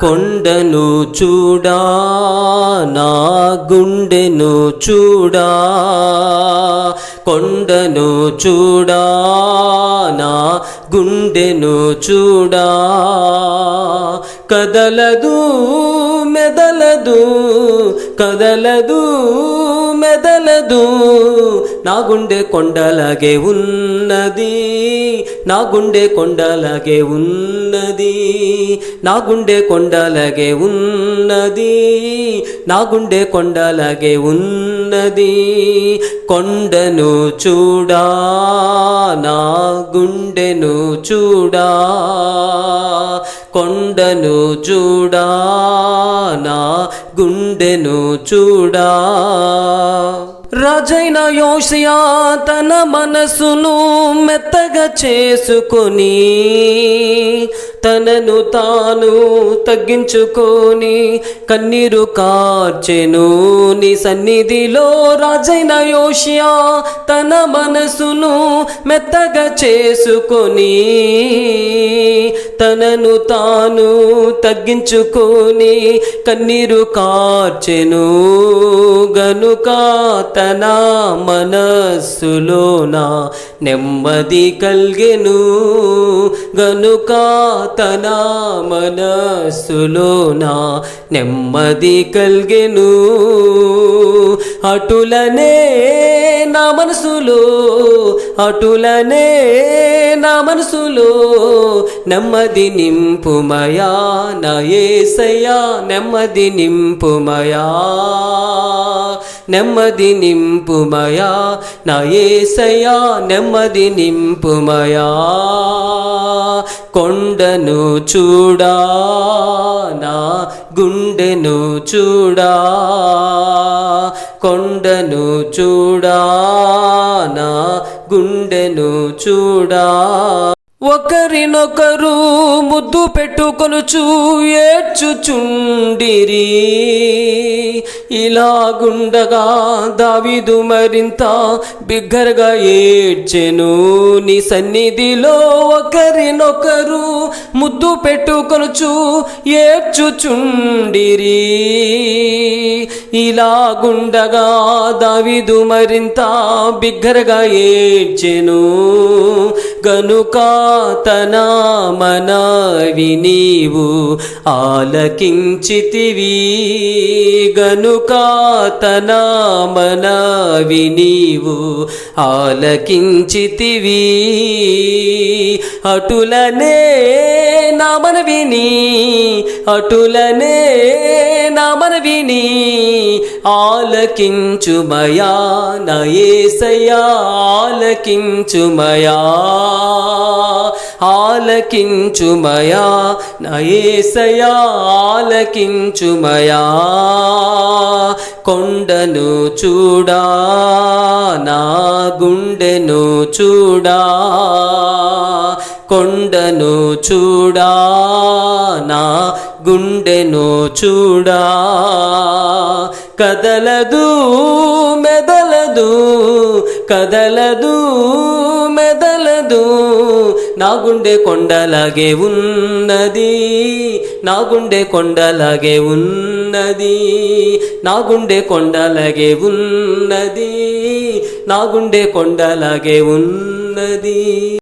కొండను చూడా నా గుండెను చూడా. కొండను చూడా నా గుండెను చూడా. కదలదు మెదలదు కదలదు మెదలదు. నా గుండె కొండలాగే ఉన్నది. నా గుండె కొండలాగే ఉన్నది. నా గుండె కొండలాగే ఉన్నది. నా గుండె కొండలాగే ఉన్నది. కొండను చూడా నా గుండెను చూడా. కొండను చూడా నా గుండెను చూడా. రాజైన యోషయా తన మనసును మెత్తగా చేసుకొని తనను తాను తగ్గించుకొని కన్నీరు కార్చెను నీ సన్నిధిలో రాజైన యోషియా తన మనసును మెత్తగా చేసుకొని తనను తాను తగ్గించుకొని కన్నీరు కార్చెను గనుక తన మనస్సులోన నెమ్మది కల్గెను. గనుక తన మనస్సులోన నెమ్మది కల్గెను. అటులనే నా మనసులో అటులనే నా మనసులో నెమ్మది నింపుమయా నా ఏసయ్యా నెమ్మది నింపుమయా. నెమ్మది నింపుమయా నా ఏసయా నెమ్మది నింపుమయా. కొండను చూడా నా గుండెను చూడా. కొండను చూడా నా గుండెను చూడా. ఒకరినొకరు ముద్దు పెట్టుకొనుచు ఏడ్చుచుండిరి. ఇలాగుండగా దావిదు మరింత బిగ్గరగా ఏడ్చెను. నీ సన్నిధిలో ఒకరినొకరు ముద్దు పెట్టుకొనుచు ఏడ్చుచుండిరి. ఇలాగుండగా దావిదు మరింత బిగ్గరగా ఏడ్చెను. గనుక తన మనవి నీవు ఆలకించితివి. గనుక తన మనవి నీవు ఆలకించితివి. అటులనే నా మనవిని అటులనే నా మనవిని ఆలకించుమయా నా ఏసయ్యా ఆలకించుమయా ఆలకించుమయా నయేసయా ఏసయ్యా ఆలకించుమయా కొండను చూడా నా గుండెను చూడా కొండను చూడా నా గుండెను చూడా. కదలదు మెదలదు కదలదు మెదలదు. నా గుండె కొండలాగే ఉన్నది నా గుండె కొండలాగే ఉన్నది నా గుండె కొండలాగే ఉన్నది నా గుండె కొండలాగే ఉన్నది.